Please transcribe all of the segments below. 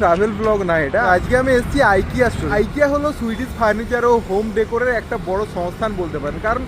Travel blog না এটা। আজকে আমি এসেছি আইকিয়া আইকিয়া হলো সুইডিশ ফার্নিচার ও হোম ডেকোরের একটা বড় সংস্থান বলতে পারেন। কারণ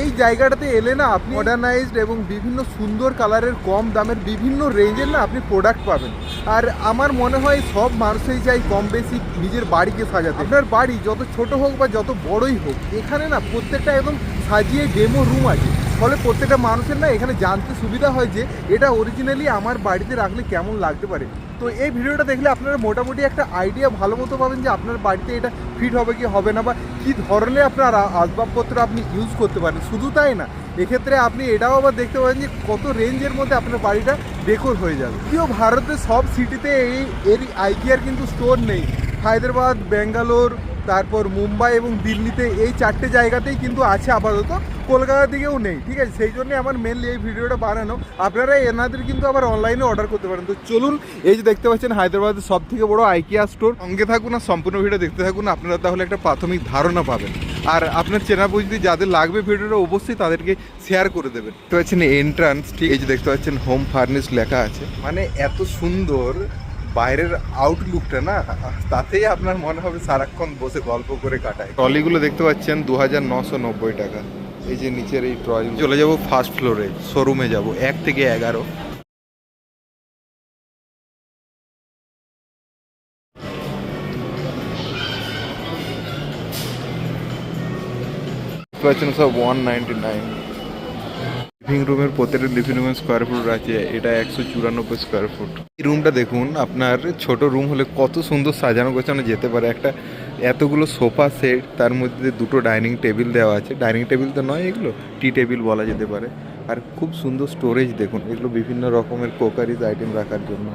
এই জায়গাটাতে এলে না আপনি মডার্নাইজড এবং বিভিন্ন সুন্দর কালারের কম দামের বিভিন্ন রেঞ্জের না আপনি প্রোডাক্ট পাবেন। আর আমার মনে হয় সব মানুষই চাই কম বেশি নিজের বাড়িকে সাজাতে। আপনার বাড়ি যত ছোট হোক বা যত বড়ই হোক এখানে না প্রত্যেকটা একদম সাজিয়ে ডেমো রুম আছে। ফলে প্রত্যেকটা মানুষের না এখানে জানতে সুবিধা হয় যে এটা অরিজিনালি আমার বাড়িতে রাখলে কেমন লাগতে পারে। তো এই ভিডিওটা দেখলে আপনারা মোটামুটি একটা আইডিয়া ভালো মতো পাবেন যে আপনার বাড়িতে এটা ফিট হবে কি হবে না বা কী ধরনের আপনার আসবাবপত্র আপনি ইউজ করতে পারেন। শুধু তাই না, এক্ষেত্রে আপনি এটাও আবার দেখতে পারেন যে কত রেঞ্জের মধ্যে আপনার বাড়িটা ডেকোর হয়ে যাবে। যদিও ভারতের সব সিটিতে এই, এর আইকিয়ার কিন্তু স্টোর নেই। হায়দ্রাবাদ, ব্যাঙ্গালোর, তারপর মুম্বাই এবং দিল্লিতে এই চারটে জায়গাতেই কিন্তু আছে আপাতত। কলকাতা দিকেও নেই, ঠিক আছে? সেই জন্য আমার মেনলি এই ভিডিওটা বানানো। আপনারা এনাদের কিন্তু আবার অনলাইনে অর্ডার করতে পারেন। তো চলুন, এই যে দেখতে পাচ্ছেন, হায়দ্রাবাদের সব থেকে বড় আইকিয়া স্টোর সঙ্গে থাকুন আর সম্পূর্ণ ভিডিও দেখতে থাকুন, আপনারা তাহলে একটা প্রাথমিক ধারণা পাবেন। আর আপনার চেনা পরিচিতি যাদের লাগবে ভিডিওটা, অবশ্যই তাদেরকে শেয়ার করে দেবেন। দেখতে পাচ্ছেন এন্ট্রান্স ঠিক, এই যে দেখতে পাচ্ছেন হোম ফার্নিশ লেখা আছে। মানে এত সুন্দর বাইরের আউটলুকটা না, তাতেই আপনার মনে হবে সারাক্ষণ বসে গল্প করে কাটায়। ট্রলিগুলো দেখতে পাচ্ছেন দু হাজার নশো নব্বই টাকা। এই যে নিচের এই ট্রলি চলে যাব ফার্স্ট ফ্লোরে শোরুমে যাব এক থেকে এগারো। দেখতে সব ওয়ান নাইনটি নাইন লিভিং রুমের প্রত্যেকটা লিভিং রুমের স্কোয়ার ফুট আছে এটা একশো চুরানব্বই স্কোয়ার ফুট এই রুমটা দেখুন আপনার ছোট রুম হলে কত সুন্দর সাজানো গোছানো যেতে পারে। একটা এতগুলো সোফা সেট, তার মধ্যে দুটো ডাইনিং টেবিল দেওয়া আছে। ডাইনিং টেবিল তো নয় এগুলো, টি টেবিল বলা যেতে পারে। আর খুব সুন্দর স্টোরেজ দেখুন, এগুলো বিভিন্ন রকমের কোকারিজ আইটেম রাখার জন্য।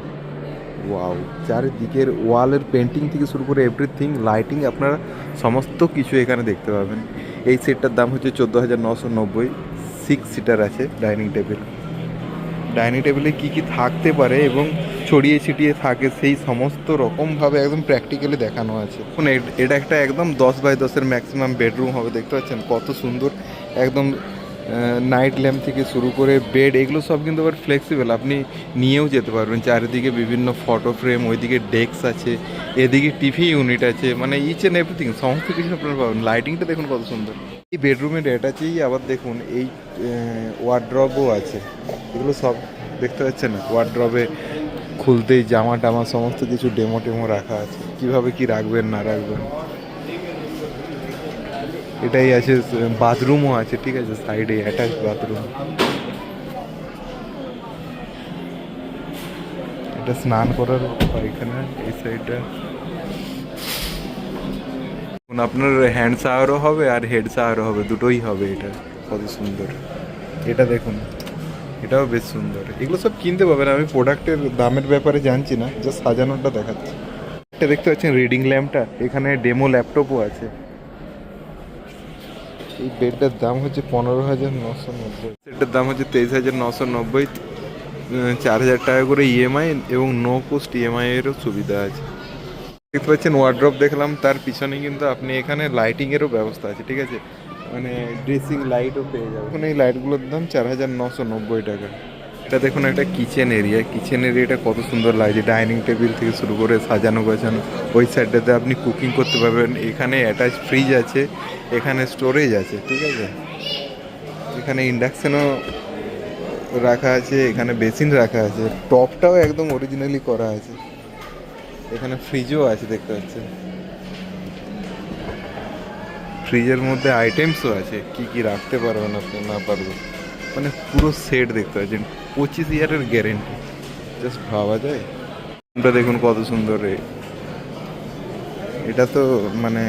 ওয়াও, চারিদিকের ওয়ালের পেন্টিং থেকে শুরু করে এভরিথিং, লাইটিং, আপনারা সমস্ত কিছু এখানে দেখতে পাবেন। এই সেটটার দাম হচ্ছে চোদ্দ হাজার নশো নব্বই। সিক্স সিটার আছে ডাইনিং টেবিল। ডাইনিং টেবিলে কি কি থাকতে পারে এবং ছড়িয়ে ছিটিয়ে থাকে, সেই সমস্ত রকমভাবে একদম প্র্যাকটিক্যালি দেখানো আছে। এটা একটা একদম দশ বাই দশের ম্যাক্সিমাম বেডরুম হবে, দেখতে পাচ্ছেন? কত সুন্দর একদম নাইট ল্যাম্প থেকে শুরু করে বেড এগুলো সব কিন্তু আবার ফ্লেক্সিবল আপনি নিয়েও যেতে পারবেন। চারিদিকে বিভিন্ন ফটো ফ্রেম ওইদিকে ডেস্ক আছে, এদিকে টিভি ইউনিট আছে মানে ইচ অ্যান্ড এভরিথিং সমস্ত কিছু আপনারা পাবেন। লাইটিংটা দেখুন কত সুন্দর। এই বেডরুমের অ্যাটাচেই আবার দেখুন, এই ওয়ার্ড্রবও আছে। এগুলো সব দেখতে পাচ্ছেন? ওয়ার্ড্রবে খুলতেই জামা টামা সমস্ত কিছু ডেমো টেমো রাখা আছে। কীভাবে কি রাখবেন, না রাখবেন? এটাই আছে, বাথরুমও আছে, ঠিক আছে, সাইডে অ্যাটাচ বাথরুম। এটা স্নান করার পায়খানা, এই সাইডটা। আপনার হ্যান্ড শাওয়ারও হবে আর হেড শাওয়ারও হবে, দুটোই হবে এটা, কত সুন্দর। এটা দেখুন। এটাও বেশ সুন্দর। এগুলো সব কিনতে পাবেন। আমি প্রোডাক্টের দামের ব্যাপারে জানছি না জাস্ট সাজানোটা দেখাচ্ছি। এটা দেখতে পাচ্ছেন রিডিং ল্যাম্পটা এখানে ডেমো ল্যাপটপও আছে। এই বেডটার দাম হচ্ছে পনেরো হাজার নশো নব্বই। সেটার দাম হচ্ছে তেইশ হাজার নশো নব্বই চার হাজার টাকা করে ইএমআই এবং নো কোস্ট ইএমআই এরও সুবিধা আছে। দেখতে পাচ্ছেন ওয়ার্ড্রপ দেখলাম, তার পিছনে কিন্তু আপনি এখানে লাইটিংয়েরও ব্যবস্থা আছে, ঠিক আছে? মানে ড্রেসিং লাইটও পেয়ে যাবে। এখন এই লাইটগুলোর দাম চার হাজার নশো নব্বই টাকা। এটা দেখুন একটা কিচেন এরিয়া কিচেন এরিয়াটা কত সুন্দর লাগছে ডাইনিং টেবিল থেকে শুরু করে সাজানো গোছানো। ওই সাইডটাতে আপনি কুকিং করতে পারবেন। এখানে অ্যাটাচ ফ্রিজ আছে, এখানে স্টোরেজ আছে, ঠিক আছে? এখানে ইন্ডাকশানও রাখা আছে, এখানে বেসিন রাখা আছে। টপটাও একদম অরিজিনালি করা আছে। এখানে ফ্রিজও আছে, দেখতে পাচ্ছেন? ফ্রিজের মধ্যে আইটেমসও আছে, কি কি রাখতে পারবেন আপনি না পারবেন মানে পুরো সেট দেখতে পাচ্ছেন পঁচিশ ইয়ারের গ্যারেন্টি জাস্ট ভাবা যায়? রুমটা দেখুন কত সুন্দর রে এটা তো মানে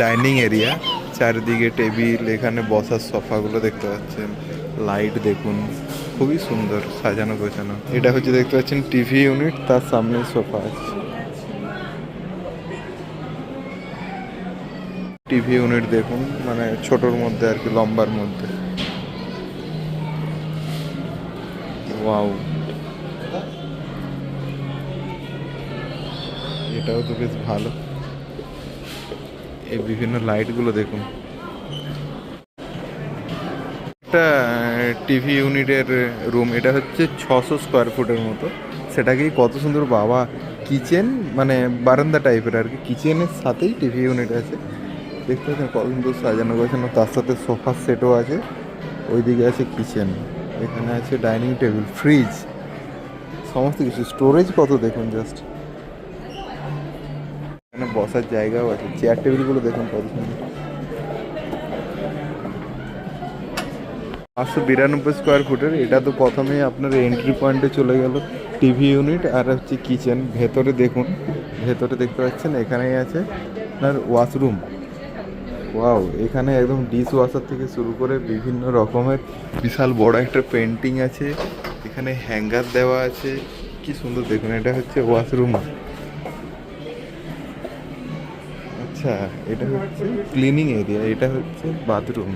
ডাইনিং এরিয়া চারিদিকে টেবিল এখানে বসার সোফাগুলো দেখতে পাচ্ছেন। লাইট দেখুন, খুবই সুন্দর সাজানো গোছানো। এটা হচ্ছে দেখতে পাচ্ছেন টিভি ইউনিট তার সামনে সোফা আছে। টিভি ইউনিট দেখুন মানে ছোটোর মধ্যে আর কি, লম্বার মধ্যে। এটাও তো বেশ ভালো। এই বিভিন্ন লাইটগুলো দেখুন। একটা টিভি ইউনিটের রুম এটা হচ্ছে ছশো স্কোয়ার ফুটের মতো। সেটাকেই কত সুন্দর বাবা কিচেন মানে বারান্দা টাইপের আর কি কিচেনের সাথেই টিভি ইউনিট আছে। দেখতে পাচ্ছেন কত সুন্দর সাজানো গোছানো, তার সাথে সোফার সেটও আছে। ওইদিকে আছে কিচেন এখানে আছে ডাইনিং টেবিল ফ্রিজ সমস্ত কিছু। স্টোরেজ কত দেখুন জাস্ট এখানে বসার জায়গাও আছে। চেয়ার টেবিলগুলো দেখুন কত সুন্দর। পাঁচশো বিরানব্বই স্কোয়ার ফুটের এটা তো প্রথমেই আপনার এন্ট্রি পয়েন্টে চলে গেল। টিভি ইউনিট আর হচ্ছে কিচেন ভেতরে দেখুন, ভেতরে দেখতে পাচ্ছেন, এখানেই আছে আপনার ওয়াশরুম ওয়াও এখানে একদম ডিশ ওয়াশার থেকে শুরু করে বিভিন্ন রকমের বিশাল বড় একটা পেন্টিং আছে। এখানে হ্যাঙ্গার দেওয়া আছে। কি সুন্দর দেখুন, এটা হচ্ছে ওয়াশরুম আচ্ছা এটা হচ্ছে ক্লিনিং এরিয়া এটা হচ্ছে বাথরুম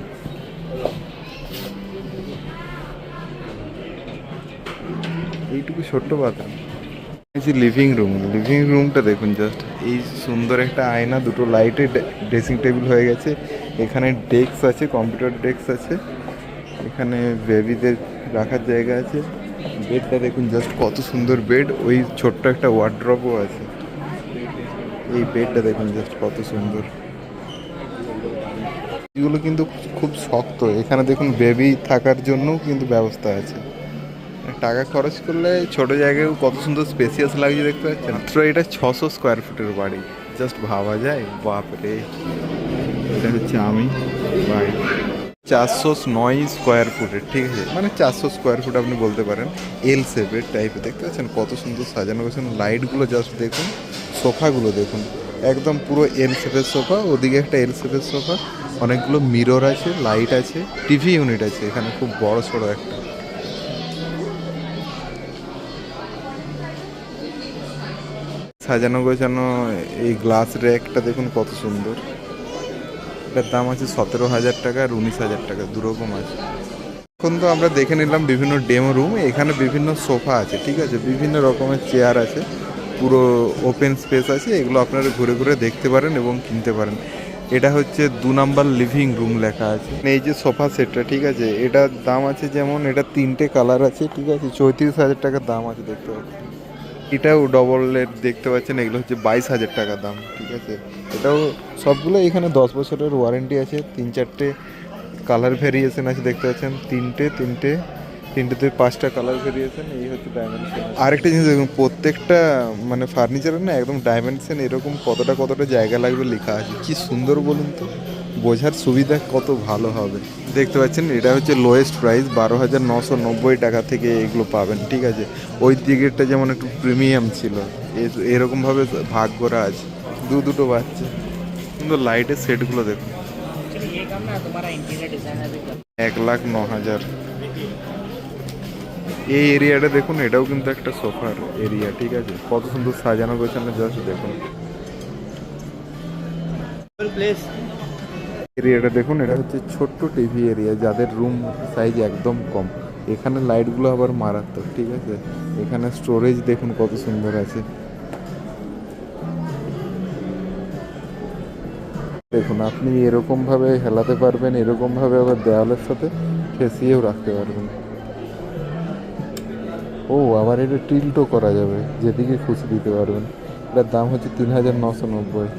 এইটুকু ছোট্ট বাথরুম। এই লিভিং রুম লিভিং রুমটা দেখুন জাস্ট এই সুন্দর একটা আয়না, দুটো লাইটে ড্রেসিং টেবিল হয়ে গেছে। এখানে ডেস্ক আছে কম্পিউটার ডেস্ক আছে। এখানে বেবিদের রাখার জায়গা আছে। বেডটা দেখুন জাস্ট কত সুন্দর বেড ওই ছোট্ট একটা ওয়ার্ড্রপও আছে। এই বেডটা দেখুন জাস্ট কত সুন্দর। এগুলো কিন্তু খুব শক্ত। এখানে দেখুন বেবি থাকার জন্যও কিন্তু ব্যবস্থা আছে। টাকা খরচ করলে ছোট জায়গায় কত সুন্দর স্পেসিয়াস লাগছে দেখতে পাচ্ছেন। মাত্র এটা ছশো স্কোয়ার ফুটের বাড়ি। জাস্ট ভাবা যায়? বাপরে। এটা হচ্ছে আমি, বাড়ি। চারশো নয় স্কোয়ার ফুটের ঠিক আছে? মানে চারশো স্কোয়ার ফুট আপনি বলতে পারেন। এল শেপের টাইপের দেখতে পাচ্ছেন কত সুন্দর সাজানো গোছানো। লাইটগুলো জাস্ট দেখুন, সোফাগুলো দেখুন। একদম পুরো এল শেপের সোফা, ওদিকে একটা এল শেপের সোফা। অনেকগুলো মিরর আছে লাইট আছে টিভি ইউনিট আছে, এখানে খুব বড় সড়ো একটা। সাজানো গোছানো, এই গ্লাস র্যাকটা দেখুন কত সুন্দর। এটার দাম আছে সতেরো হাজার টাকা আর উনিশ হাজার টাকা, দুরকম আছে। এখন তো আমরা দেখে নিলাম বিভিন্ন ডেমো রুম এখানে বিভিন্ন সোফা আছে, ঠিক আছে? বিভিন্ন রকমের চেয়ার আছে, পুরো ওপেন স্পেস আছে, এগুলো আপনারা ঘুরে ঘুরে দেখতে পারেন এবং কিনতে পারেন। এটা হচ্ছে দু নাম্বার লিভিং রুম লেখা আছে। এই যে সোফা সেটটা ঠিক আছে? এটার দাম আছে যেমন, এটা তিনটে কালার আছে, ঠিক আছে? চৌত্রিশ হাজার টাকার দাম আছে দেখতে পাচ্ছেন। এটাও ডবল ডবলের দেখতে পাচ্ছেন, এগুলো হচ্ছে বাইশ হাজার টাকা দাম, ঠিক আছে? এটাও সবগুলো এখানে দশ বছরের ওয়ারেন্টি আছে, তিন চারটে কালার ভেরিয়েশন আছে দেখতে পাচ্ছেন, তিনটে তিনটে, তিনটেতে পাঁচটা কালার ভেরিয়েশন এই হচ্ছে ডাইমেনশন আরেকটা জিনিস দেখুন, প্রত্যেকটা মানে ফার্নিচারের না একদম ডাইমেনশন এরকম কতটা কতটা জায়গা লাগবে লেখা আছে, কি সুন্দর বলুন তো। বোঝার সুবিধা কত ভালো হবে। দেখতে পাচ্ছেন, এটা হচ্ছে লোয়েস্ট প্রাইস বারো হাজার নশো নব্বই টাকা থেকে এগুলো পাবেন, ঠিক আছে? ওই টিকিটটা যেমন একটু প্রিমিয়াম ছিল এরকমভাবে ভাগ করা আছে, দু দুটো বাচ্চা। কিন্তু লাইটের সেটগুলো দেখুন। এক লাখ ন হাজার। এই এরিয়াটা দেখুন, এটাও কিন্তু একটা সোফার এরিয়া ঠিক আছে? কত সুন্দর সাজানো গেছে জাস্ট দেখুন। প্লেস এরিয়াটা দেখুন, এটা হচ্ছে ছোট্ট টিভি এরিয়া যাদের রুম সাইজ একদম কম। এখানে লাইটগুলো আবার মারাত্মক, ঠিক আছে? এখানে স্টোরেজ দেখুন কত সুন্দর আছে। দেখুন, আপনি এরকমভাবে হেলাতে পারবেন এরকমভাবে আবার দেওয়ালের সাথে ঠেসিয়েও রাখতে পারবেন। ও, আবার এটা টিল্টও করা যাবে, যেদিকে খুশি দিতে পারবেন। এটার দাম হচ্ছে তিন হাজার নশো নব্বই।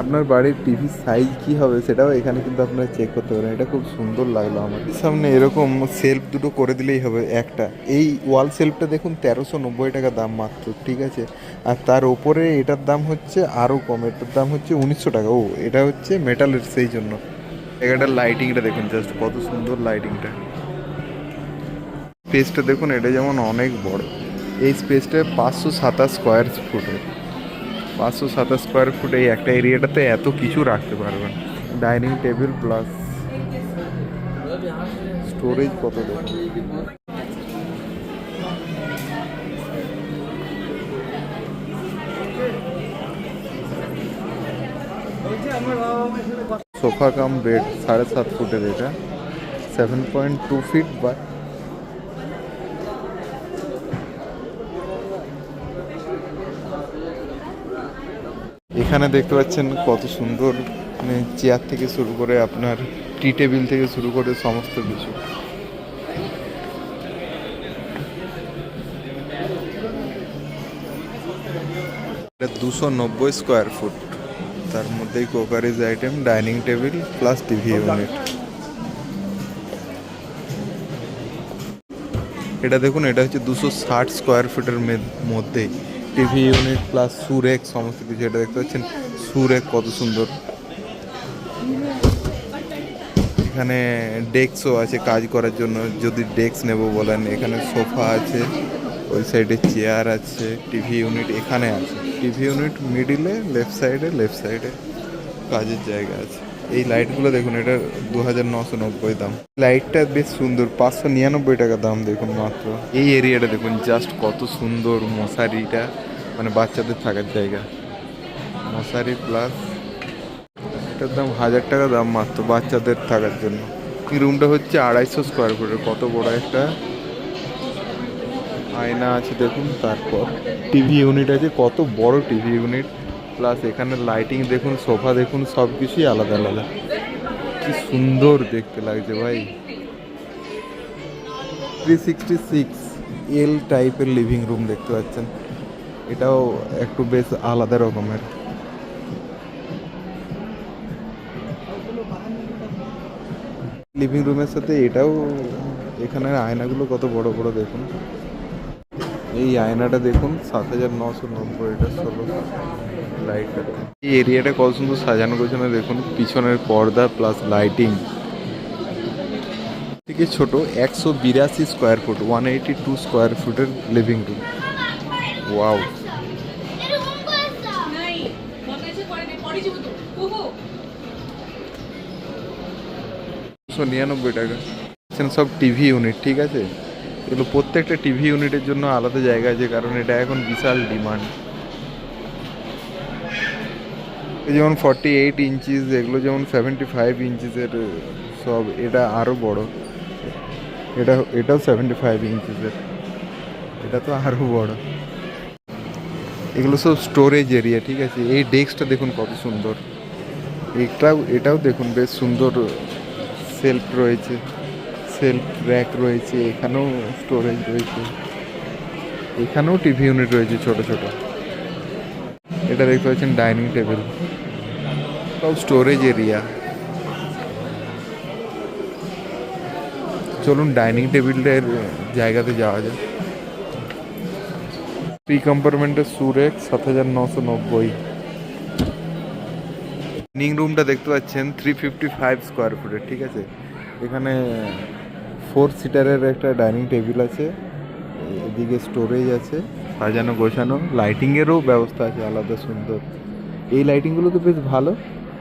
আপনার বাড়ির টিভির সাইজ কি হবে সেটাও এখানে কিন্তু আপনারা চেক করতে পারেন। এটা খুব সুন্দর লাগল আমার। সামনে এরকম সেলফ দুটো করে দিলেই হবে একটা। এই ওয়াল সেলফটা দেখুন তেরোশো নব্বই টাকা দাম মাত্র, ঠিক আছে? আর তার ওপরে এটার দাম হচ্ছে আরও কম, এটার দাম হচ্ছে উনিশশো টাকা। ও, এটা হচ্ছে মেটালের সেই জন্য। এটার লাইটিংটা দেখুন জাস্ট কত সুন্দর লাইটিংটা স্পেসটা দেখুন, এটা যেমন অনেক বড়। এই স্পেসটা পাঁচশো সাতাশ স্কোয়ার ফুটের পাঁচশো সাতাশ স্কোয়ার ফুট এই একটা এরিয়াটাতে এত কিছু রাখতে পারবেন। ডাইনিং টেবিল প্লাস স্টোরেজ কত দেখুন সোফা কাম বেড সাড়ে সাত ফুটের এটা। সেভেন পয়েন্ট টু ফিট বা এখানে দেখতে পাচ্ছেন কত সুন্দর মানে চেয়ার থেকে শুরু করে আপনার টি টেবিল থেকে শুরু করে সমস্ত কিছু। দুশো নব্বই স্কোয়ার ফুট তার মধ্যেই crockery item dining table plus TV unit এটা দেখুন, এটা হচ্ছে দুশো ষাট স্কোয়ার ফুটের মধ্যে টিভি ইউনিট প্লাস সুরেক সমস্ত কিছু এটা দেখতে পাচ্ছেন। সুরেক কত সুন্দর। এখানে ডেস্কও আছে কাজ করার জন্য। যদি ডেস্ক নেব বলেন, এখানে সোফা আছে, ওই সাইডে চেয়ার আছে টিভি ইউনিট এখানে আছে। টিভি ইউনিট মিডিলে লেফট সাইডে লেফট সাইডে কাজের জায়গা আছে। এই লাইটগুলো দেখুন, এটা দু হাজার নশো নব্বই দাম। লাইটটা বেশ সুন্দর, পাঁচশো নিরানব্বই টাকা দাম দেখুন মাত্র। এই এরিয়াটা দেখুন জাস্ট কত সুন্দর মশারিটা মানে বাচ্চাদের থাকার জায়গা। মশারি প্লাস এটার দাম হাজার টাকা দাম মাত্র বাচ্চাদের থাকার জন্য। এই রুমটা হচ্ছে আড়াইশো স্কোয়ার ফুটের কত বড় একটা আয়না আছে দেখুন তারপর। টিভি ইউনিট আছে, কত বড় টিভি ইউনিট প্লাস এখানে লাইটিং দেখুন সোফা দেখুন সব কিছুই আলাদা আলাদা। কি সুন্দর দেখতে লাগছে ভাই। থ্রি সিক্সটি সিক্স এল টাইপের লিভিং রুম দেখতে পাচ্ছেন। এটাও একটু বেশ আলাদা রকমের। লিভিং রুমের সাথে এটাও এখানের আয়নাগুলো কত বড় বড় দেখুন। এই আয়নাটা দেখুন, সাত হাজার নশো নব্বই, এটা ষোলো। লাইট এই এরিয়াটা কত সুন্দর সাজানো গোছানো দেখুন পিছনের পর্দা প্লাস লাইটিং থেকে ছোট একশো বিরাশি square foot one eighty two square ফুটের লিভিং রুম ওয়াও নিরানব্বই টাকা। সব টিভি ইউনিট ঠিক আছে? এগুলো প্রত্যেকটা টিভি ইউনিটের জন্য আলাদা জায়গা আছে কারণ এটা এখন বিশাল ডিমান্ড যেমন ফর্টি এইট ইঞ্চিস এগুলো যেমন সেভেন্টি ফাইভ ইঞ্চিসের সব এটা আরও বড়। এটা, এটাও সেভেন্টি ফাইভ ইঞ্চিসের এটা তো আরও বড়। এগুলো সব স্টোরেজ এরিয়া ঠিক আছে? এই ডেস্কটা দেখুন কত সুন্দর। এটাও এটাও দেখুন বেশ সুন্দর সেলফ রয়েছে। সেলফ র্যাক রয়েছে, এখানেও স্টোরেজ রয়েছে। এখানেও টিভি ইউনিট রয়েছে ছোট ছোট। এটা দেখতে পাচ্ছেন ডাইনিং টেবিল। সব স্টোরেজ এরিয়া চলুন ডাইনিং টেবিলের জায়গাতে যাওয়া যায় প্রি কম্পার্টমেন্টের সুরেক সাত হাজার নশো নব্বই। ডাইনিং রুমটা দেখতে পাচ্ছেন থ্রি ফিফটি ফাইভ স্কোয়ার ফুটের ঠিক আছে? এখানে ফোর সিটারের একটা ডাইনিং টেবিল আছে। এদিকে স্টোরেজ আছে। সাজানো গোছানো লাইটিংয়েরও ব্যবস্থা আছে, আলাদা সুন্দর। এই লাইটিংগুলো তো বেশ ভালো।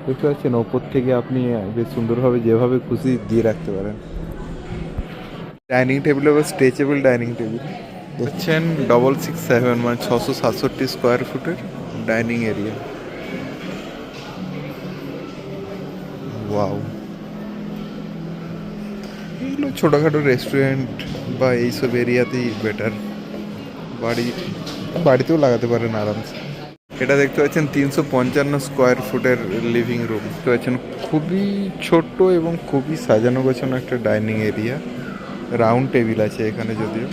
দেখতে পাচ্ছেন, ওপর থেকে আপনি বেশ সুন্দরভাবে যেভাবে খুশি দিয়ে রাখতে পারেন। ডাইনিং টেবিল আবার স্ট্রেচেবল ডাইনিং টেবিল। দেখছেন ডবল সিক্স সেভেন মানে ছশো সাতষট্টি স্কোয়ার ফুটের ডাইনিং এরিয়া। এগুলো ছোটোখাটো রেস্টুরেন্ট বা এইসব এরিয়াতেই বেটার বাড়ি, বাড়িতেও লাগাতে পারেন আরামসে। এটা দেখতে পাচ্ছেন তিনশো পঞ্চান্ন স্কোয়ার ফুটের লিভিং রুম দেখতে পাচ্ছেন খুবই ছোট্ট এবং খুবই সাজানো গোছানো একটা ডাইনিং এরিয়া রাউন্ড টেবিল আছে এখানে যদিও।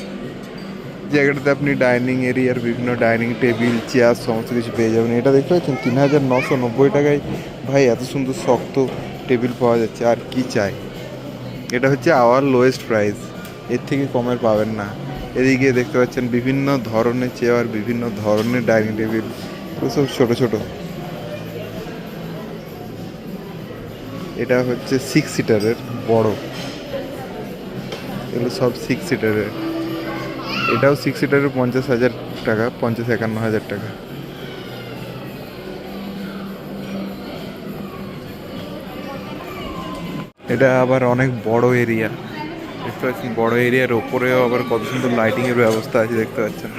জায়গাটাতে আপনি ডাইনিং এরিয়ার বিভিন্ন ডাইনিং টেবিল চেয়ার সমস্ত কিছু পেয়ে যাবেন। এটা দেখতে পাচ্ছেন তিন হাজার নশো নব্বই টাকায় ভাই এত সুন্দর শক্ত টেবিল পাওয়া যাচ্ছে। আর কি চাই? এটা হচ্ছে আওয়ার লোয়েস্ট প্রাইস এর থেকে কমের পাবেন না। এদিকে দেখতে পাচ্ছেন বিভিন্ন ধরনের চেয়ার, বিভিন্ন ধরনের ডাইনিং টেবিল সব ছোটো ছোটো। এটা হচ্ছে সিক্স সিটারের বড়। এগুলো সব সিক্স সিটারের এটাও সিক্স সিটারের পঞ্চাশ হাজার টাকা, পঞ্চাশ একান্ন হাজার টাকা। এটা আবার অনেক বড় এরিয়া দেখতে পাচ্ছেন বড় এরিয়ার ওপরেও আবার কত সুন্দর লাইটিং এর ব্যবস্থা আছে দেখতে পাচ্ছেন।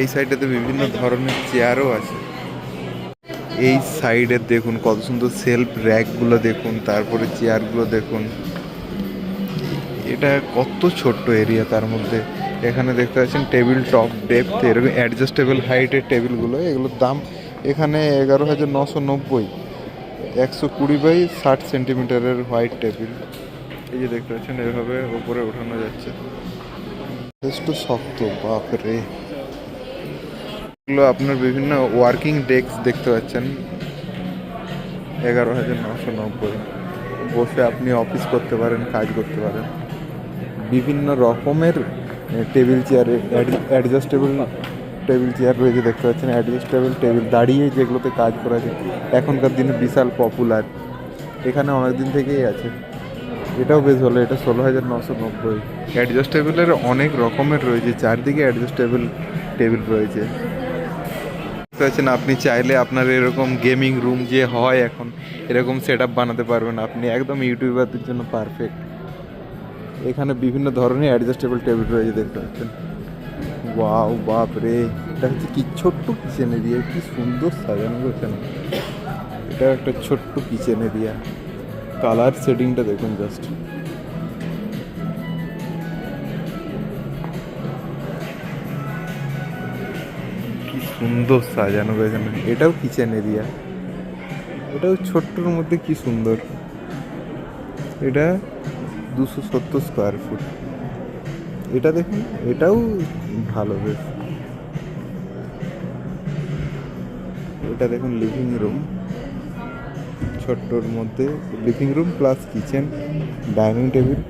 এই সাইডেতে বিভিন্ন ধরনের চেয়ারও আছে। এই সাইডে দেখুন কত সুন্দর সেলফ র্যাকগুলো দেখুন, তারপরে চেয়ারগুলো দেখুন। এটা কত ছোট্ট এরিয়া তার মধ্যে। এখানে দেখতে পাচ্ছেন টেবিল টপ ডেপথ এরকম অ্যাডজাস্টেবল হাইটের টেবিলগুলো এগুলোর দাম এখানে এগারো হাজার নশো নব্বই। একশো কুড়ি বাই ষাট সেন্টিমিটারের হোয়াইট টেবিল এই যে দেখতে পাচ্ছেন এভাবে উপরে ওঠানো যাচ্ছে। যথেষ্ট শক্ত বাপরে এগুলো আপনার বিভিন্ন ওয়ার্কিং ডেস্ক দেখতে পাচ্ছেন। এগারো হাজার নশো নব্বই। বসে আপনি অফিস করতে পারেন কাজ করতে পারেন। বিভিন্ন রকমের টেবিল চেয়ারে অ্যাডজাস্টেবল টেবিল চেয়ার রয়েছে দেখতে পাচ্ছেন। অ্যাডজাস্টেবল টেবিল দাঁড়িয়ে যেগুলোতে কাজ করা যায়। এখনকার দিনে বিশাল পপুলার এখানে অনেক দিন থেকেই আছে। এটাও বেশ ভালো, এটা ষোলো হাজার নশো নব্বই। অ্যাডজাস্টেবলের অনেক রকমের রয়েছে, চারদিকে অ্যাডজাস্টেবল টেবিল রয়েছে। পারছেন, আপনি চাইলে আপনার এরকম গেমিং রুম যে হয় এখন, এরকম সেট বানাতে পারবেন। আপনি একদম ইউটিউবারদের জন্য পারফেক্ট। এখানে বিভিন্ন ধরনের অ্যাডজাস্টেবল টেবিল রয়েছে, দেখতে পাচ্ছেন। ওয়াও বাপ রে এটা হচ্ছে কি ছোট্ট কিচেন এরিয়া, কি সুন্দর সাজানো এটা একটা ছোট্ট কিচেন এরিয়া। কালার সেটিংটা দেখুন জাস্ট কি সুন্দর সাজানো রয়েছে এটাও কিচেন এরিয়া এটাও ছোট্টর মধ্যে কি সুন্দর। এটা দুশো সত্তর স্কোয়ার ফুট এটা দেখুন এটাও ভালো বেশ। এটা দেখুন লিভিং রুম ছোট্টর মধ্যে living room plus kitchen, dining table.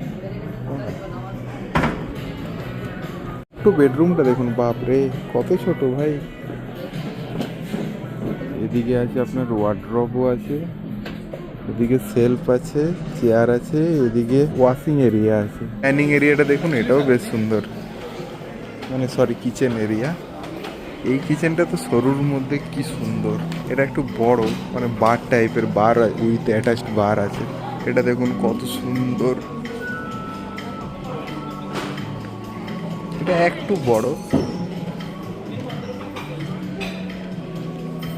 একটু বেডরুমটা দেখুন, বাপরে, কত ছোট ভাই। এদিকে আছে আপনার ওয়ার্ড্রবও আছে, এদিকে সেলফ আছে চেয়ার আছে, এদিকে ওয়াশিং এরিয়া আছে। ডাইনিং এরিয়াটা দেখুন, এটাও বেশ সুন্দর। মানে সরি কিচেন এরিয়া এই কিচেনটা তো সরুর মধ্যে কি সুন্দর। এটা একটু বড় মানে বার টাইপের বার উইথ অ্যাটাচড বার আছে। এটা দেখুন কত সুন্দর। এটা একটু বড়।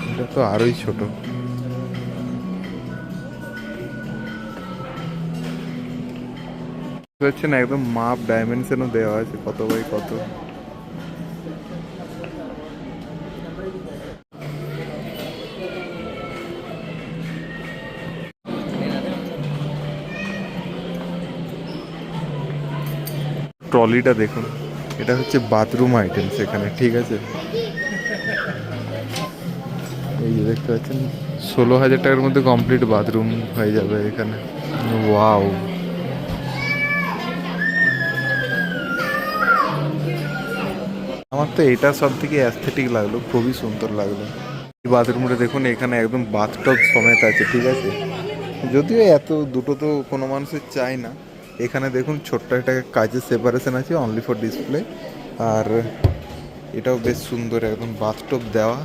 এটা তো আরোই ছোট। হচ্ছে না, একদম মাপ ডাইমেনশনও দেওয়া আছে, কত বাই কত। ট্রলিটা দেখুন। এটা হচ্ছে বাথরুম আইটেমস এখানে, ঠিক আছে? এই যে দেখতে পাচ্ছেন, ষোলো হাজার টাকার মধ্যে কমপ্লিট বাথরুম হয়ে যাবে এখানে। ওয়াও আমার তো এটা সব থেকে অ্যাস্থেটিক লাগল, খুবই সুন্দর লাগল। এই বাথরুমটা দেখুন, এখানে একদম বাথটব সমেত আছে, ঠিক আছে? যদিও এত দুটো তো কোনো মানুষের চায় না। এখানে দেখুন ছোট্ট একটা কাজের সেপারেশন আছে অনলি ফর ডিসপ্লে আর এটাও বেশ সুন্দর, একদম বাথটব দেওয়া।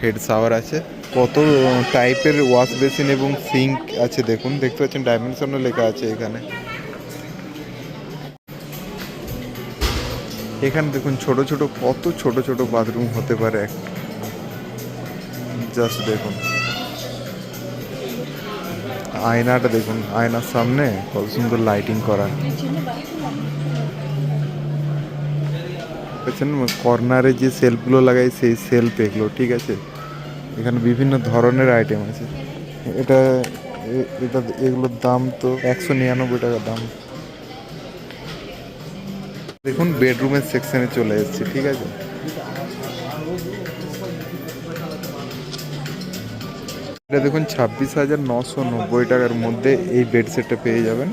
হেড শাওয়ার আছে। কত টাইপের ওয়াশ বেসিন এবং সিঙ্ক আছে, দেখুন। দেখতে পাচ্ছেন ডাইমেনশনও লেখা আছে এখানে। এখানে দেখুন, ছোট ছোট, কত ছোট ছোট বাথরুম হতে পারে। জাস্ট দেখুন। আয়নাটা দেখুন, আয়নার সামনে কত সুন্দর লাইটিং করা। কর্নারে যে সেলফগুলো লাগাই, সেই সেলফ এগুলো, ঠিক আছে? এখানে বিভিন্ন ধরনের আইটেম আছে। এটা এটা, এগুলোর দাম তো একশো নিরানব্বই টাকা দাম। দেখুন বেডরুমের সেকশনে চলে এসেছি, ঠিক আছে? এটা দেখুন, ছাব্বিশ হাজার নশো নব্বই টাকার মধ্যে এই বেড সেটটা পেয়ে যাবেন।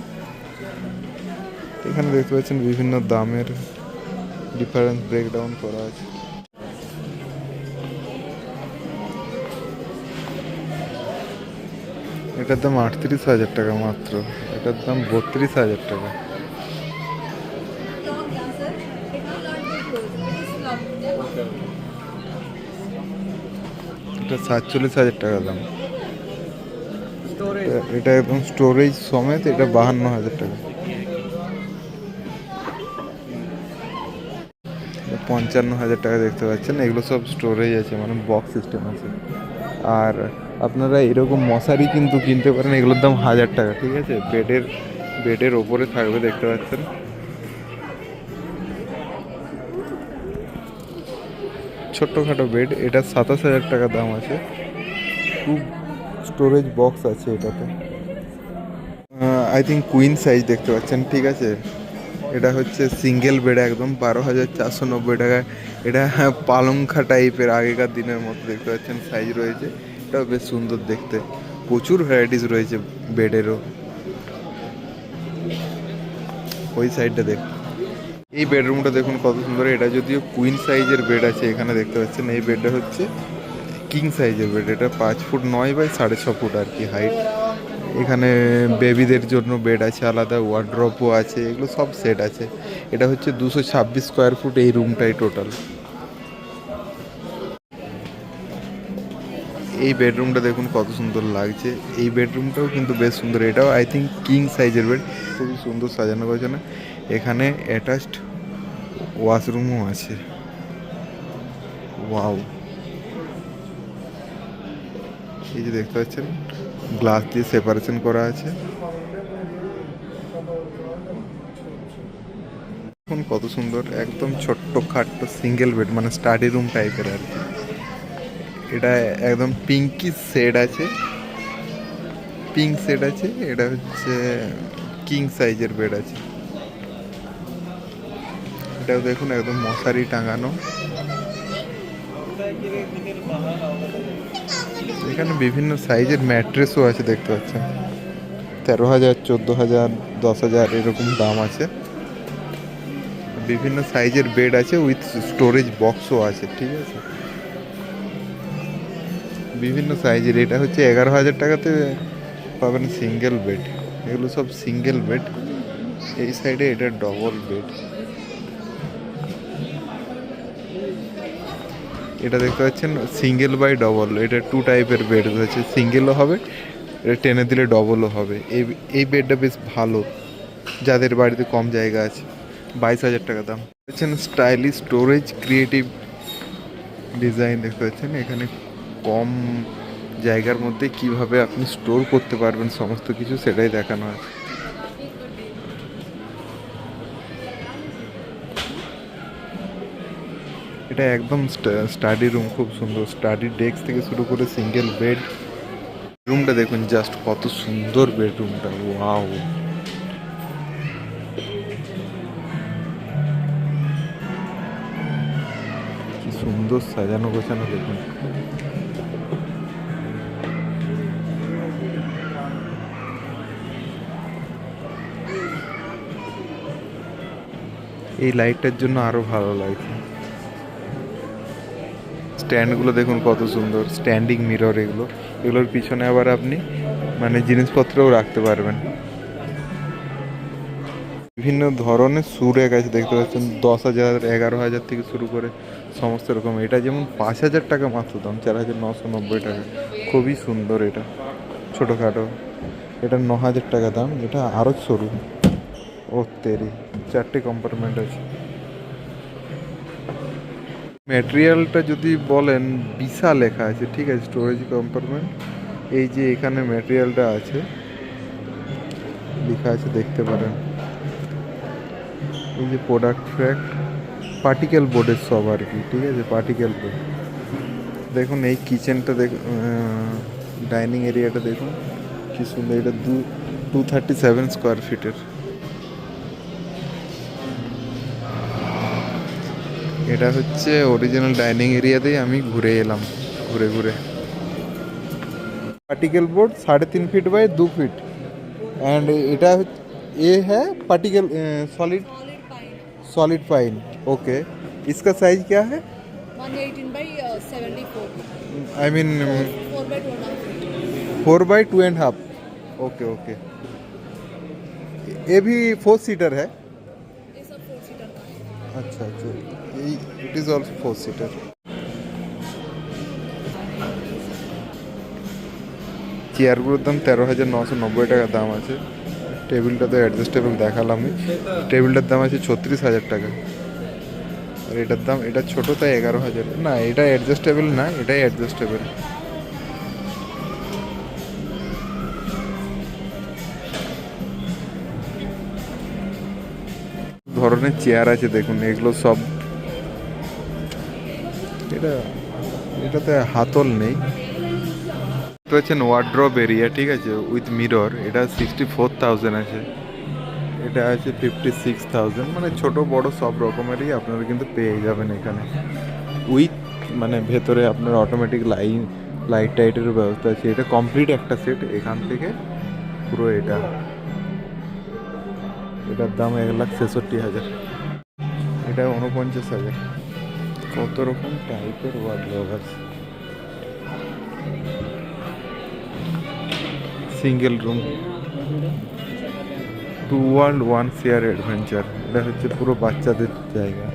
এখানে দেখতে পাচ্ছেন বিভিন্ন দামের ডিফারেন্স ব্রেকডাউন করা আছে। এটার দাম আটত্রিশ হাজার টাকা মাত্র। এটার দাম বত্রিশ হাজার টাকা। এটা সাতচল্লিশ হাজার টাকা দাম। এটা- একদম স্টোরেজ সমেত এটা বাহান্ন হাজার টাকা। পঞ্চান্ন হাজার টাকা দেখতে পাচ্ছেন, এগুলো সব স্টোরেজ আছে মানে বক্স সিস্টেম আছে। আর আপনারা এরকম মশারি কিন্তু কিনতে পারেন, এগুলোর দাম হাজার টাকা, ঠিক আছে? বেডের বেডের ওপরে থাকবে দেখতে পাচ্ছেন। ছোট্টখাটো বেড, এটা সাতাশ হাজার টাকা দাম আছে। খুব স্টোরেজ বক্স আছে এটাতে। আই থিঙ্ক কুইন সাইজ দেখতে পাচ্ছেন, ঠিক আছে? এটা হচ্ছে সিঙ্গেল বেড একদম বারো হাজার চারশো নব্বই টাকা। এটা পালংখা টাইপের আগেকার দিনের মতো দেখতে পাচ্ছেন সাইজ রয়েছে। এটাও বেশ সুন্দর দেখতে। প্রচুর ভ্যারাইটিস রয়েছে বেডেরও ওই সাইডটা দেখ। এই বেডরুমটা দেখুন কত সুন্দর। এটা যদিও কুইন সাইজের বেড আছে, এখানে দেখতে পাচ্ছেন। এই বেডটা হচ্ছে কিং সাইজের বেড এটা পাঁচ ফুট নয় বাই সাড়ে ছ ফুট আর কি হাইট এখানে বেবিদের জন্য বেড আছে আলাদা ওয়ার্ড্রপও আছে, এগুলো সব সেট আছে। এটা হচ্ছে দুশো ছাব্বিশ স্কোয়ার ফুট এই রুমটাই টোটাল এই বেডরুমটা দেখুন কত সুন্দর লাগছে। এই বেডরুমটাও কিন্তু বেশ সুন্দর। এটাও আই থিঙ্ক কিং সাইজের বেড খুবই সুন্দর সাজানো গোছানো। এখানে অ্যাটাচড ওয়াশরুমও আছে। ওয়াও এই যে দেখতে পাচ্ছেন গ্লাস দিয়ে সেপারেশন করা আছে। দেখুন কত সুন্দর, একদম ছোট্ট খাট্ট সিঙ্গেল বেড মানে স্টাডি রুম টাইপের আর কি। এটা একদম পিঙ্কি শেড আছে। পিঙ্ক শেড আছে, এটা হচ্ছে কিং সাইজের বেড আছে। এটাও দেখুন একদম মশারি টাঙানো। এখানে বিভিন্ন সাইজের ম্যাট্রেসও আছে, দেখতে পাচ্ছেন। তেরো হাজার, চোদ্দ হাজার, দশ হাজার এরকম দাম আছে। বিভিন্ন সাইজের বেড আছে উইথ স্টোরেজ বক্সও আছে, ঠিক আছে? বিভিন্ন সাইজের, এটা হচ্ছে এগারো হাজার টাকাতে পাবেন সিঙ্গেল বেড এগুলো সব সিঙ্গেল বেড এই সাইডে এটা ডবল বেড এটা দেখতে পাচ্ছেন সিঙ্গেল বাই ডবল এটা টু টাইপের বেড রয়েছে। সিঙ্গেলও হবে, এটা টেনে দিলে ডবলও হবে। এই এই বেডটা বেশ ভালো। যাদের বাড়িতে কম জায়গা আছে, বাইশ হাজার টাকা দাম। দেখছেন স্টাইলিশ স্টোরেজ ক্রিয়েটিভ ডিজাইন দেখতে পাচ্ছেন। এখানে কম জায়গার মধ্যে কীভাবে আপনি স্টোর করতে পারবেন, সমস্ত কিছু সেটাই দেখানো আছে। এটা একদম স্টাডি রুম খুব সুন্দর। স্টাডি ডেস্ক থেকে শুরু করে সিঙ্গেল বেড রুমটা দেখুন জাস্ট কত সুন্দর বেডরুমটা ওয়াও কি সুন্দর সাজানো গোছানো, দেখুন। এই লাইটটার জন্য আরও ভালো লাগছে স্ট্যান্ডগুলো দেখুন কত সুন্দর, স্ট্যান্ডিং মিরর এগুলো। এগুলোর পিছনে আবার আপনি মানে জিনিসপত্রও রাখতে পারবেন। বিভিন্ন ধরনের সুরেক আছে, দেখতে পাচ্ছেন, দশ হাজার, এগারো হাজার থেকে শুরু করে সমস্ত রকম। এটা যেমন পাঁচ হাজার টাকা মাত্র দাম, চার হাজার নশো নব্বই টাকা। খুবই সুন্দর এটা, ছোটোখাটো। এটা ন হাজার টাকা দাম, এটা আরও সরু ও তেরি, চারটে কম্পার্টমেন্ট আছে। ম্যাটেরিয়ালটা যদি বলেন বিশাল লেখা আছে, ঠিক আছে স্টোরেজ কম্পার্টমেন্ট এই যে এখানে ম্যাটেরিয়ালটা আছে, লেখা আছে, দেখতে পারেন। এই যে প্রোডাক্ট ফ্যাক্ট পার্টিকেল বোর্ডের সব আর কি, ঠিক আছে পার্টিকেল বোর্ড দেখুন, এই কিচেনটা দেখ ডাইনিং এরিয়াটা দেখুন, কি সুন্দর, এটা দু টু থার্টি সেভেন স্কোয়ার ফিটের এটা হচ্ছে অরিজিনাল ডাইনিং এরিয়াতেই আমি ঘুরে এলাম ঘুরে ঘুরে পার্টিকেল बोर्ड साढ़े तीन फीट बाय दो फीट एंड এটা হচ্ছে ये है particle solid solid pine okay इसका साइज क्या है 118 by uh, 74. I mean 4 by 2 and a half feet. Four by two and half okay okay ये भी फोर सीटर है ये सब 4 सीटर का है अच्छा अच्छा It is also four seater. চেয়ারগুলোর দাম তেরো হাজার নশো নব্বই টাকা দাম আছে। টেবিলটা তো অ্যাডজাস্টেবল দেখালামই টেবিলটার দাম আছে ছত্রিশ হাজার টাকা। আর এটার দাম, এটা ছোট তাই এগারো হাজার। না, এটা অ্যাডজাস্টেবল না, এটাই অ্যাডজাস্টেবল ধরনের চেয়ার আছে দেখুন, এগুলো সব এটা, এটাতে হাতল নেই। দেখতে পাচ্ছেন ওয়ার্ড্রপ এরিয়া ঠিক আছে? উইথ মিরর এটা সিক্সটি ফোর থাউজেন্ড আছে। এটা আছে ফিফটি সিক্স থাউজেন্ড মানে ছোট, বড় সব রকমেরই আপনারা কিন্তু পেয়ে যাবেন এখানে। উইথ মানে ভেতরে আপনার অটোমেটিক লাইন লাইট টাইটের ব্যবস্থা আছে। এটা কমপ্লিট একটা সেট এখান থেকে পুরো এটা। এটার দাম এক লাখ ছেষট্টি হাজার। এটা উনপঞ্চাশ হাজার। কত রকম টাইপের ওয়ার্ড আছে single room two world one share adventure এটা হচ্ছে পুরো বাচ্চাদের জায়গা।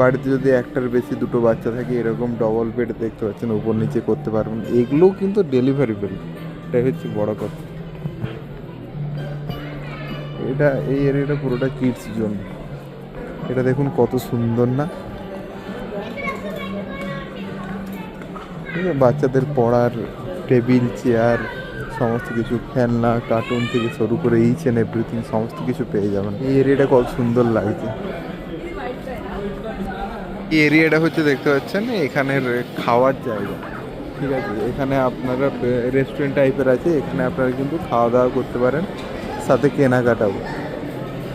বাড়িতে যদি একটার বেশি দুটো বাচ্চা থাকে, এরকম ডবল বেড দেখতে পাচ্ছেন, উপর নিচে করতে পারবেন। এগুলোও কিন্তু ডেলিভারি ডেলিভারিবেল এটাই হচ্ছে বড় কথা। এটা, এই এরিয়াটা পুরোটা কিডস জন্য এটা দেখুন কত সুন্দর না? বাচ্চাদের পড়ার টেবিল, চেয়ার, সমস্ত কিছু, খেলনা কার্টুন থেকে শুরু করে ইচ অ্যান্ড এভরিথিং সমস্ত কিছু পেয়ে যাবেন। এই এরিয়াটা কত সুন্দর লাগছে। এই এরিয়াটা হচ্ছে দেখতে পাচ্ছেন, এখানের খাওয়ার জায়গা। ঠিক আছে, এখানে আপনারা রেস্টুরেন্ট টাইপের আছে, এখানে আপনারা কিন্তু খাওয়া দাওয়া করতে পারেন, সাথে কেনাকাটাও।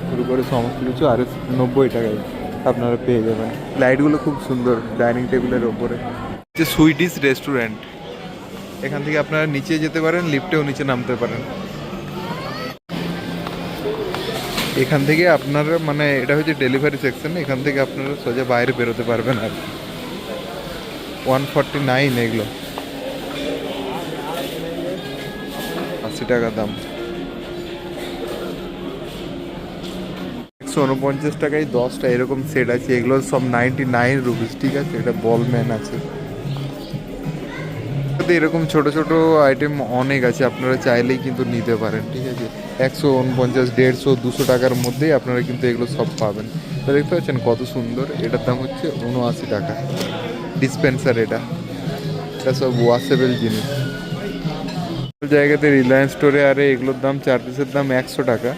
শুরু করে সমস্ত কিছু আর নব্বই টাকায় আপনারা পেয়ে যাবেন। লাইটগুলো খুব সুন্দর ডাইনিং টেবিলের ওপরে। যে সুইডিশ রেস্টুরেন্ট এখান থেকে আপনারা নিচে যেতে পারেন লিফটেও নিচে নামতে পারেন। এখান থেকে আপনারা মানে এটা হচ্ছে ডেলিভারি সেকশন এখান থেকে আপনারা সোজা বাইরে বেরোতে পারবেন আর ওয়ান ফর্টি নাইন এগুলো। আশি টাকা দাম। একশো উনপঞ্চাশ টাকায় দশটা এরকম সেট আছে। এগুলো সব নাইনটি নাইন রুপিস ঠিক আছে? এটা বল ম্যান আছে। এরকম ছোট ছোট আইটেম অনেক আছে, আপনারা চাইলেই কিন্তু নিতে পারেন, ঠিক আছে? একশো উনপঞ্চাশ, দেড়শো, দুশো টাকার মধ্যেই আপনারা কিন্তু এগুলো সব পাবেন। তো দেখতে পাচ্ছেন কত সুন্দর। এটার দাম হচ্ছে উনআশি টাকা। ডিসপেন্সার এটা। এটা সব ওয়াশেবল জিনিস। জায়গাতে রিলায়েন্স স্টোরে আরে এগুলোর দাম, চার পিসের দাম একশো টাকা।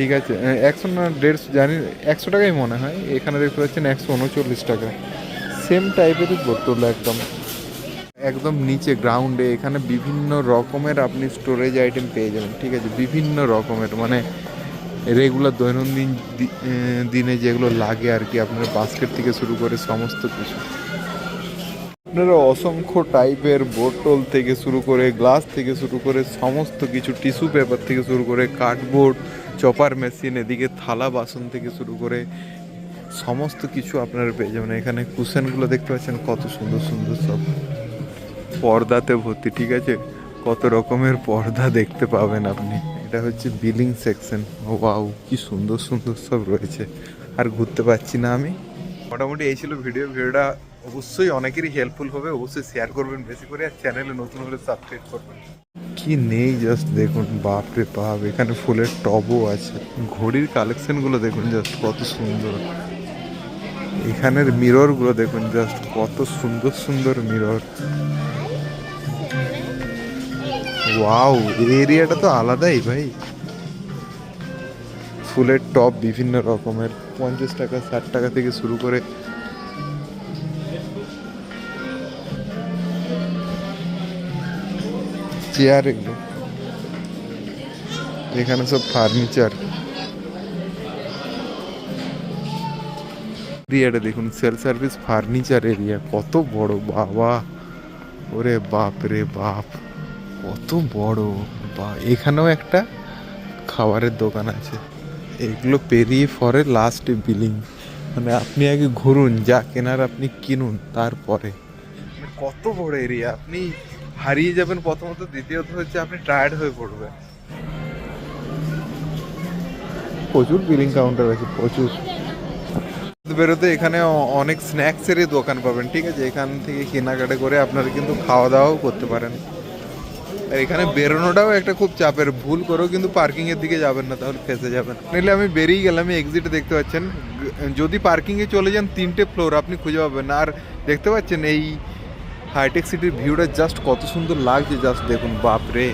ঠিক আছে একশো না দেড়শো, জানি একশো টাকাই মনে হয়, এখানে দেখতে পাচ্ছেন একশো উনচল্লিশ টাকা। সেম টাইপেরই বোতল একদম। একদম নিচে গ্রাউন্ডে এখানে বিভিন্ন রকমের আপনি স্টোরেজ আইটেম পেয়ে যাবেন, ঠিক আছে? বিভিন্ন রকমের মানে রেগুলার দৈনন্দিন দিনে যেগুলো লাগে আর কি, আপনার বাস্কেট থেকে শুরু করে সমস্ত কিছু। আপনারা অসংখ্য টাইপের বোতল থেকে শুরু করে গ্লাস থেকে শুরু করে, সমস্ত কিছু টিস্যু পেপার থেকে শুরু করে কার্ডবোর্ড চপার মেশিন, এদিকে থালা, বাসন থেকে শুরু করে সমস্ত কিছু আপনারা পেয়ে যাবেন। এখানে কুশনগুলো দেখতে পাচ্ছেন, কত সুন্দর সুন্দর সব। পর্দাতে ভর্তি, ঠিক আছে? কত রকমের পর্দা দেখতে পাবেন আপনি। এটা হচ্ছে বিলিং সেকশন। ওয়াও, কি সুন্দর সুন্দর সব রয়েছে। আর ঘুরতে পারছি না আমি। মোটামুটি এই ছিল ভিডিও। ভিডিওটা অবশ্যই অনেকেরই হেল্পফুল হবে। অবশ্যই শেয়ার করবেন বেশি করে। আর চ্যানেলে নতুন হলে সাবস্ক্রাইব করবেন। কি নেই জাস্ট দেখুন বাপ রে বাপ, এখানে ফুলের টবও আছে। ঘড়ির কালেকশনগুলো দেখুন জাস্ট কত সুন্দর। এখানের মিররগুলো দেখুন জাস্ট কত সুন্দর সুন্দর মিরর ওয়াও এরিয়াটা তো আলাদাই ভাই। ফুলের টপ বিভিন্ন রকমের, পঞ্চাশ টাকা, ষাট টাকা থেকে শুরু করে চেয়ার এগুলো। এখানে সব ফার্নিচার। এরিয়াটা দেখুন সেল সার্ভিস ফার্নিচার এরিয়া। কত বড়, বাবা। ওরে বাপ রে বাপ। কত বড়, বা এখানেও একটা খাবারের দোকান আছে। এগুলো পেরিয়ে ফরে লাস্ট বিলিং মানে আপনি আগে ঘুরুন, যা কেনার আপনি কিনুন, তারপরে। মানে কত বড় এরিয়া, আপনি হারিয়ে যাবেন প্রথমত দ্বিতীয়ত হচ্ছে আপনি টায়ার্ড হয়ে পড়বেন। প্রচুর বিলিং কাউন্টার আছে প্রচুর। বেরোতে এখানে অনেক স্ন্যাক্সেরই দোকান পাবেন ঠিক আছে? এখান থেকে কেনাকাটা করে আপনারা কিন্তু খাওয়া দাওয়াও করতে পারেন। আর এখানে বেরোনোটাও একটা খুব চাপের ভুল করেও কিন্তু পার্কিং এর দিকে যাবেন না তাহলে ফেসে যাবেন। নাহলে আমি বেরিয়ে গেলাম এক্সিট দেখতে পাচ্ছেন যদি পার্কিং এ চলে যান তিনটে ফ্লোর আপনি খুঁজে পাবেন। আর দেখতে পাচ্ছেন এই হাইটেক সিটির ভিউটা জাস্ট কত সুন্দর লাগছে জাস্ট দেখুন বাপরে।